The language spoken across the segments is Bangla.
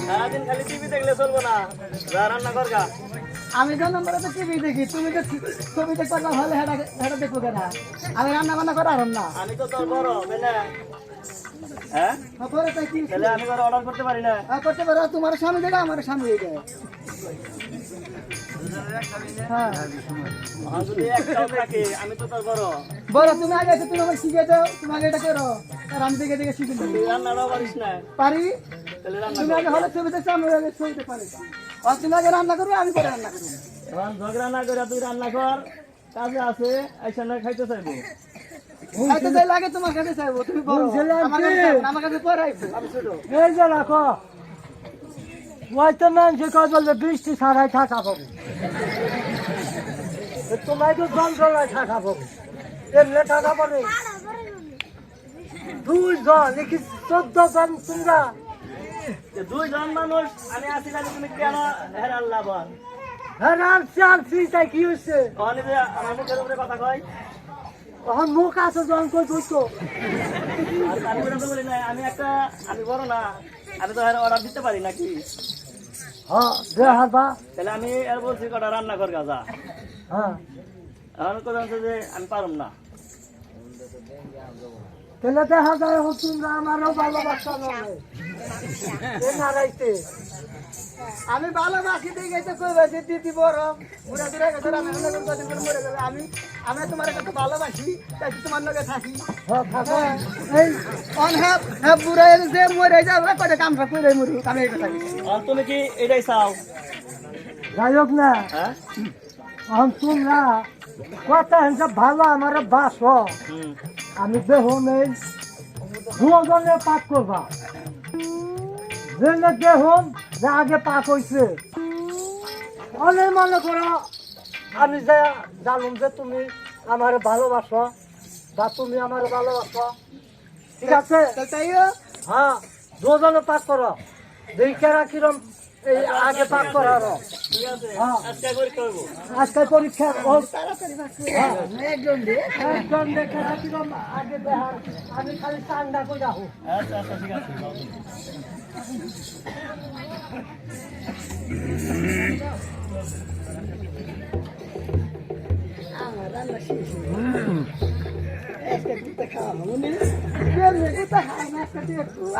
সারাদিন খালি টিভি দেখলে চলবো না। যা রান্না কর আমি তো নম্বরে তো টিভি দেখি তুমি তো ছবিতে করবা হলে হেটা হেটা দেখব কেন? আমি রান্না বান্না করে আর না। আমি তো তোর বড় হ্যাঁ? পরে তাই কি? আমি অর্ডার করতে পারি না। আহ, করতে পারো তোমার স্বামী দেবে আমার স্বামী দেবে হ্যাঁ। বলো তুমি আগে তুমি শিখে দাও তুমি আগে এটা করো। আর আমি দেখে দেখে শিখে না। পারি? রান্না তুমি আগে হলে ছবি দেখছ আমি আগে ছবিতে পারি। আর তুমি আগে রান্না করবে আমি করে রান্না করব। এখন ঝগড়া না করে তুই রান্না কর। কাজে আছে এসে না খাইতে চাইব। হয়তো যাই লাগে তোমার কাছে চাইব তুমি বড় আমার কাছে আমার কাছে পরে আইবো আমি ছোট। এই যে রাখো। ওই তো মানুষ কয় বলবে বৃষ্টি ছাড়াই থাকা পাবো। তোমায় তো যন্ত্রণায় থাকা পাবো। এমনি থাকা পাবে দুই জন চোদ্দ জন তোমরা? দুইজন মানুষ আমি আছি তুমি কেন হেরাল লাভন হ্যাঁ আনছি আনছি তাই কি হয়েছে কখনই আমার মুখের উপরে কথা কয়। তখন মুখ আছে জন কই বুঝতো আর আমি একটা আমি বড় না আমি তো অর্ডার দিতে পারি নাকি? হ্যাঁ দে হারবা তাহলে আমি এর বলছি কটা রান্না কর গাজা। হ্যাঁ। এখন কথা হচ্ছে যে আমি পারুম না। তাহলে দেখা যায় তোমরা আমারও ভালোবাসা নয় এ নারাইতে। আমি ভালোবাসি দেখে তো কই বাসি দিদি বড়। বুড়া দূরে গেছে আমি করি কদিন করে মরে যাবে আমি আমি তোমার কাছে ভালোবাসি তাই তোমার লগে থাকি। হ্যাঁ থাকো। এই অন হ্যাপ হ্যাপ বুড়া যে মরে যাবে কয়টা কামটা করে মরি আমি এটা থাকি। তুমি কি এটাই চাও? যাই হোক না। হ্যাঁ? তোমরা কথা ভালো আমার বাস। আমি দেহ নেই দুজনে পাক করবা। জেনে দেখুন যে আগে পাক হয়েছে অনেক মনে করো আমি যে জানুম যে তুমি আমার ভালোবাসো বা তুমি আমার ভালোবাসো ঠিক আছে? হ্যাঁ দুজনে পাক করো। দেখে কিরম এই আগে পাক করার হ্যাঁ। আজকে পরীক্ষা আজকাল পরীক্ষা একজন একজন দেখে আগে দেখার আমি রাখো আচ্ছা আচ্ছা।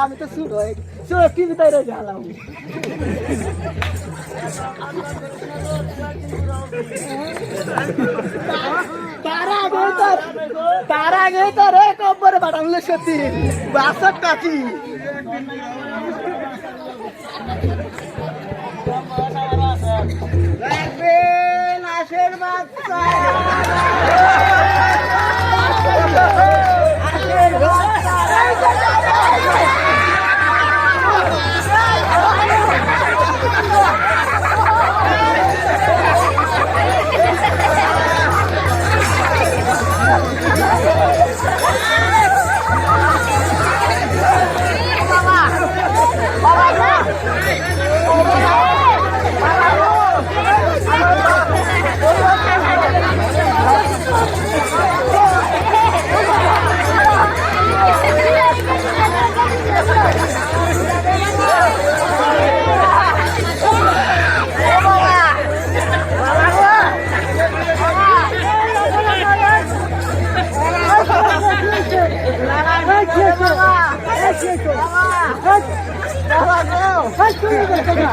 আমি তো শুরু হয়ে শুরু কি ভিতরে রয়েছে তার আগে তোর তার আগে তোর এক অব্বরে বাটামলে সত্যি বাসক কাকি রাখবেন よろしくお願いします。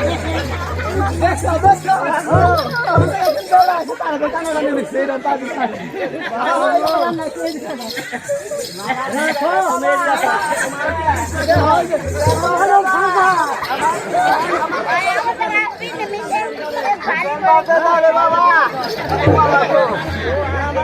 আশীর্বাদ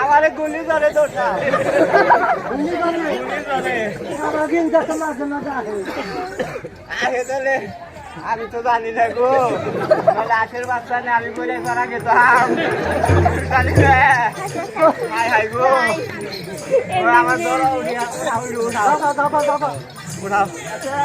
আমারে গুলি ধরে দোষা গুলি ধরে আমার কিন্তু মাঝে মাঝে আসে আগে তাহলে, আমি তো জানি না গো। নাহলে আখের বাচ্চা নেই আমি বলে করা গেতাম জানি না। হাই হাই গো। আমার ধরো উঠিয়া আমি উঠাও দাদা আচ্ছা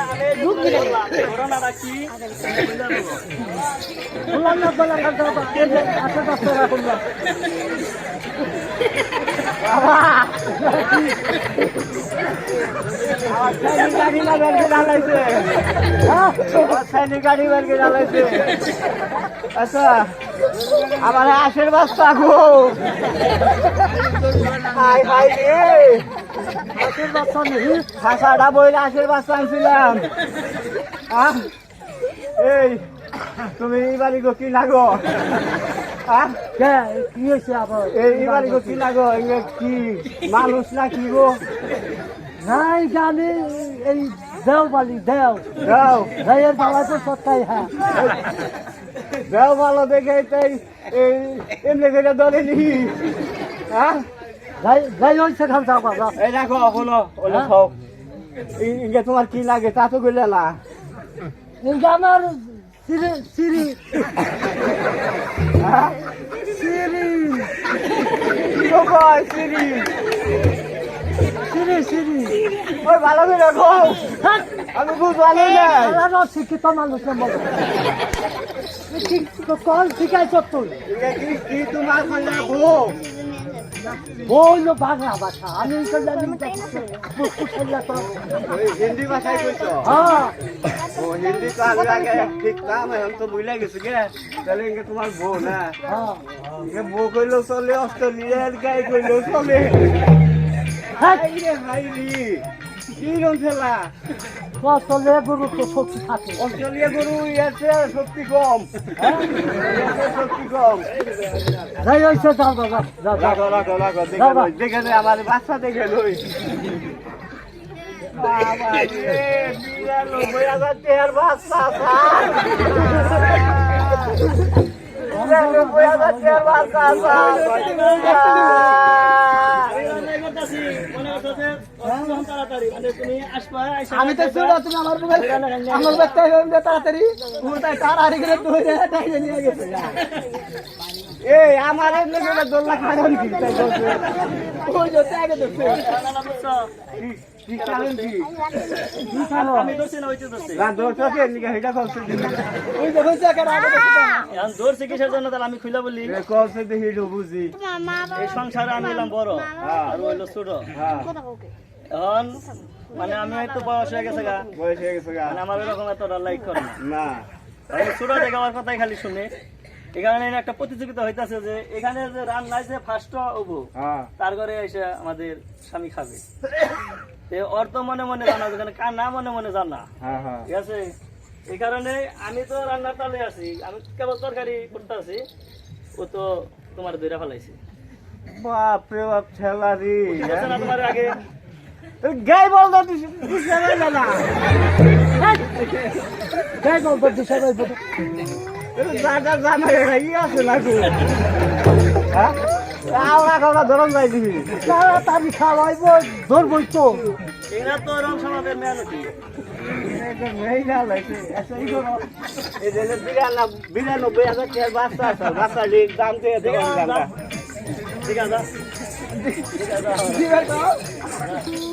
হ্যাঁ আচ্ছা আমার আশীর্বাদ থাকো হাই হাই রে খাসাটা বইলে আশীর্বাদ চাইছিলাম এই তুমি এই বাড়ি গো কি লাগো কে হয়েছে গো কি কি মানুষ না কি গো নাই জানি এই দেও বালি দেও যাও দেয়ের বালাতে সত্তাই হ্যাঁ যাও ভালো দেখে তাই এমনি ধরে নি হ্যাঁ দেখো হলো হলো সব ইঙ্গে তোমার কি লাগে তা তো গেলে না। কিন্তু আমার সিরি সিরি হ্যাঁ? সিরি সিরি সিরি সিরি ওই ভালো করে রাখো আমি বুঝবানি না শিক্ষিত মানুষ বলো কল শিখাইছ তুই? কি তোমার বলল বাংলা ভাষা আমি তো জানি হিন্দি ভাষায় কইছো? হ্যাঁ। ও হিন্দি তো আগে আগে ঠিক কাম এখন তো বুঝলে গেছে গে। তাহলে ইঙ্গে তোমার বউ না? হ্যাঁ। এ বউ কইলো চলে অস্ট্রেলিয়ার গাই কইলো চলে। হ্যাঁ। হাই রে হাই রে। কি রং খেলা চলে গুরুত্ব শক্তি থাকে। অস্ট্রেলিয়া গরু ইয়াতে শক্তি কম। হ্যাঁ? শক্তি কম। যাই হয়েছে যাও দাদা যাও যাও রাখো রাখো রাখো দেখে দেখে আমার বাচ্চা দেখে লই। বাচ্চা স্যার বিরানব্বই হাজার টাকার বাচ্চা স্যার আমি রান্নাই করতাছি, মনে করতাছে, অসুবিধা হন তাড়াতাড়ি। মানে তুমি আসবা, আইসা আমি তো ছোট তুমি আমার বুকে আমার বাচ্চা তাড়াতাড়ি। ধরে টাইলে নিয়ে গেছে এই আমার এমনি করে দোল লাখ টাকা কি ওই যে আগে ধরছে। রান্না করছ? কি- কি কারণ আমি ধরছি না, ওইটা ধরছি। না দোষটা কে নিকে হেডা কলছে ওই যে হইছে কেন আগে এখন ধরছি কিসের জন্য তাহলে আমি খুলে বলি কলছে বুঝি এই সংসারে আমি এলাম বড়। আর হইল ছোট। হ্যাঁ। এখন মানে আমি হয়তো বয়স হয়ে গেছে গা। বয়স হয়ে গেছে গা। মানে আমার এরকম এতটা লাইক করে না। আমি ছোট থেকে আমার কথাই খালি শুনে। এখানে একটা প্রতিযোগিতা হইতাছে যে এখানে যে রান্নায় যে ফার্স্ট হব হ্যাঁ। তার ঘরে এসে আমাদের স্বামী খাবে। ওর তো মনে মনে জানা যেখানে কার না মনে মনে জানা। হ্যাঁ হ্যাঁ। ঠিক আছে? এই কারণে আমি তো রান্নার তালে আছি। আমি কেবল তরকারি করতে আছি ও তো তোমার দইরা ফেলাইছে। বাপ রে বাপ ঠেলা রে তোমার আগে? গাই বল না বলব দিশা বলব দাদা জানা এটা ই আছে না গো হ্যাঁ? আওড়া খাওয়া ধরন যাই দিবি। তাড়াতাড়ি খাওয়াইবো ধরবই তো। এরা তো রং সমাজের মেহনতি বিরানব্বই হাজার টাকার বাচ্চা আছে বাচ্চা দাম দিয়ে দেবেন ঠিক আছে। তাড়াতাড়ি দিয়ে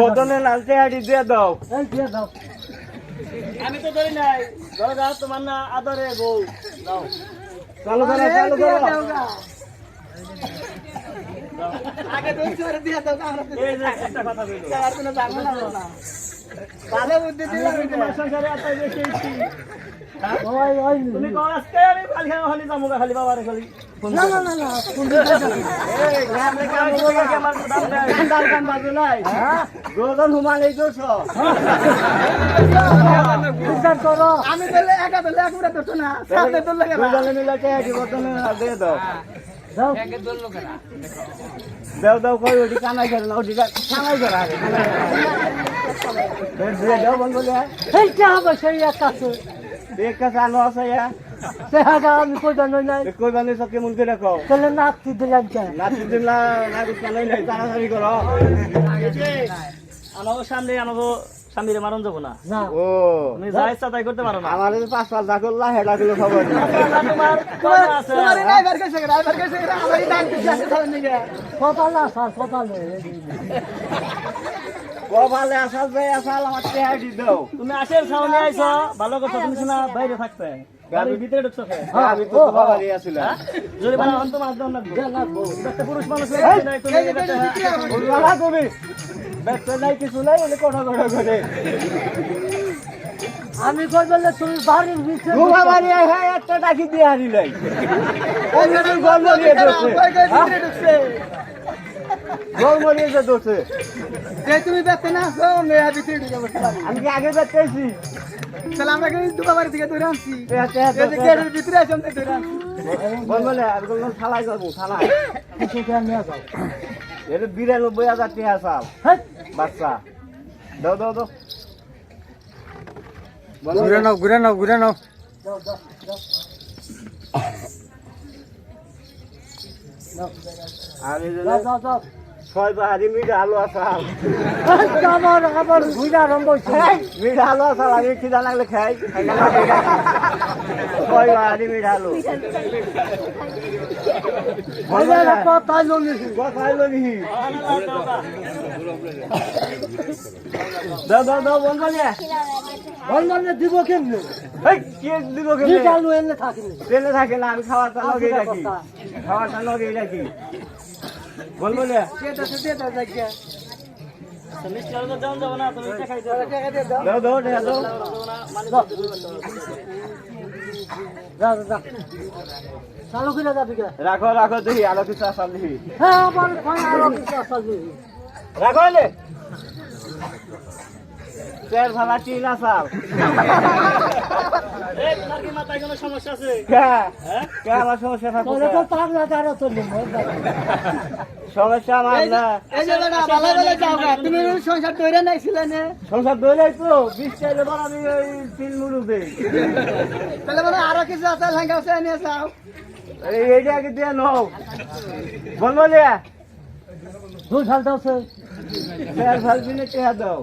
বদনে লালতে হাড়ি দিয়ে দাও। এই, দিয়ে দাও। আমি তো ধরি নাই। ধরো যাও তোমার না আদরে বউ। যাও চালু করো চালু করো আগে দিয়ে দাও আমরা কথা ভালো বুদ্ধি আমি দিলাম তোমার সংসারে এত বেশি ইচ্ছি? হ্যাঁ? ওই ওই। তুমি কও আজকে আমি খালি খালি খালি যাব খালি বাবারে খালি না না না না তুমি যাও এই, গ্রামে কাম করব কি আমার দাম দেয়? কান্দার কাম বাজু নাই গোদন হুমান এই দোষ বিচার করো। আমি ধরলে একা ধরলে এক মিনিট না। সাথে চেয়ে দিব তুমি দিয়ে দাও। দেও। দেও কই ওটি কানাই করে না ওটি কানাই করে না না আমাকে সামনে আমাকে স্বামীরে মারণ যাব না না ও তুমি যা ইচ্ছা তাই করতে পারো না আমার পাঁচ পাঁচ দা করলা হেডা গুলো খবর তোমার তোমার আছে কপালে কপালে আসাল যাই আসাল আমার চেহারি দাও তুমি আসের সামনে আইছো ভালো কথা তুমি শোনা বাইরে থাকবে গাড়ির ভিতরে ঢুকছো আমি তো হ্যাঁ? তুমি একটা পুরুষ মানুষ নাই, তুমি একটা- তুমি ব্যস্ত নাই কিছু নাই বলে কথা কথা করে আমি কই তুমি বাড়ির ভিতরে ঘুমা বাড়ি হ্যাঁ একটা ডাকি দিয়ে হারি নাই গল্প দোষে যে তুমি দেখতে না? আসো মেয়া ভিতরে ঢুকে বসে পারি আমি কি আগে দেখতেছি তাহলে আমরা কিন্তু দুবা বাড়ি থেকে ধরে আনছি। হ্যাঁ, গেটের ভিতরে আসে ধরে আনছি। আমি থালায় যাব থালায়। কিছু কে নিয়ে যাও। এটা বিরানব্বই হাজার টাকা চাল। হেই, বাচ্চা। দাও দাও দাও। ঘুরে নাও ঘুরে নাও ঘুরে নাও। যাও, ছয় বাহারি আলু আসাল আমার আবার ঘুরা রঙ মিট আলু আসাল আমি খিদা লাগলে খাই। ছয় বাহারি মিট আলু। কথাই লনি দাও দাও দাও বন্ধ নিয়ে দিব কেমনে? কে দিব কি চালু এনে থাকিনি। ট্রেনে থাকে না আমি খাওয়াটা লগেই রাখি কথা। খাওয়াটা রাখি জায়গা তো না, তুমি। টাকা দাও। দাও দাও টাকা দাও। না, মানে দিতে চালু করে যাবি কে? রাখো রাখো দেখি আলো কিছু আসাল হ্যাঁ কিছু রাখো ভালা এই, তোমার কি মাথায় কোনো সমস্যা আমার তুমি সংসার ধরে নাইছিলে না সংসার দৌড়াই তো তিন মুরু দেই তাহলে মানে কিছু আছে লেঙ্গা আছে নিয়ে যাও এই এইটা আগে দিয়ে নাও বলব লিয়া দুই সাল দাও সে চেয়ার ভালো কিনে চেয়ার দাও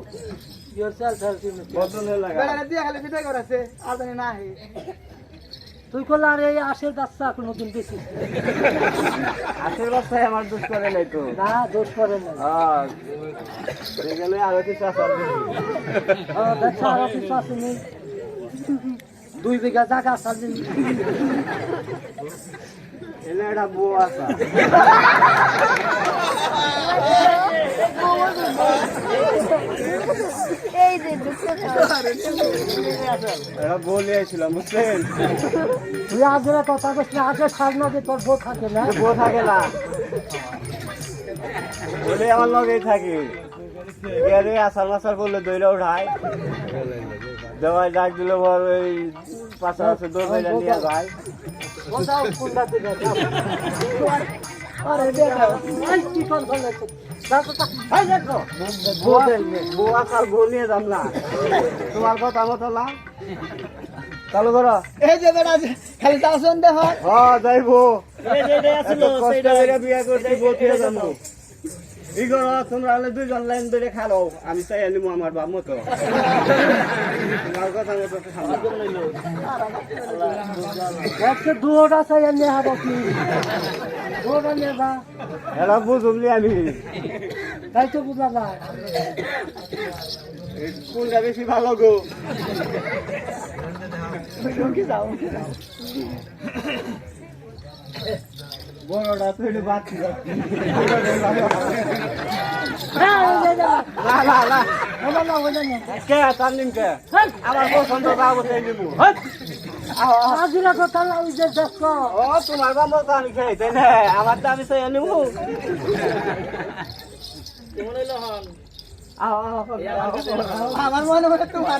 জানি না হে। তুই করলে আর এই আশের বাচ্চা কোনোদিন বেশি। আশের বাসায় আমার দোষ করে নাই তো। না দোষ করে না হ্যাঁ আরও কিছু আসাল আরও কিছু আসেনি দুই বিঘা জায়গা সাজিন এনে একটা বউ আসা এই যে দুটো এটা বউ নিয়ে তুই আগে কথা বলছিস আগে সামনে যে তোর বউ থাকে না। বউ থাকে না। বলে আমার লগেই থাকি। এর আসার মাসার করলে দইরা উঠায়। দেওয়ায় ডাক দিলে বর ওই পাশে পাশে দই বইরা নিয়ে যায় আরে দেখো কি তোমার কথা মতো না চালু করো এই যে বেড়া খালি তাও শুন দেখো হ্যাঁ যাইবো কষ্ট করে বিয়ে করছি বউ যাব। ই করো তোমরা হলে দুইজন লাইন ধরে খালো। আমি চাই আনিমু আমার বাপ মতো। তোমার কথা মতো দুটা চাই এনে হবে কি? দুটা নিয়ে এরা বুঝুমলি আমি। তাই তো বুঝা যায়। এই কোনটা বেশি ভালো গো? বাচ্চি হ্যাঁ ওটা না ওটা না কে তানলিম কে আমার পছন্দ যাব তাই নিবো আজিরা কথা ওই যে দেখো ও তোমার বাবা তো আমি খেয়ে না আমার দাবি চাই নিবো কেমন হইল হন আমার মনে হয় তোমার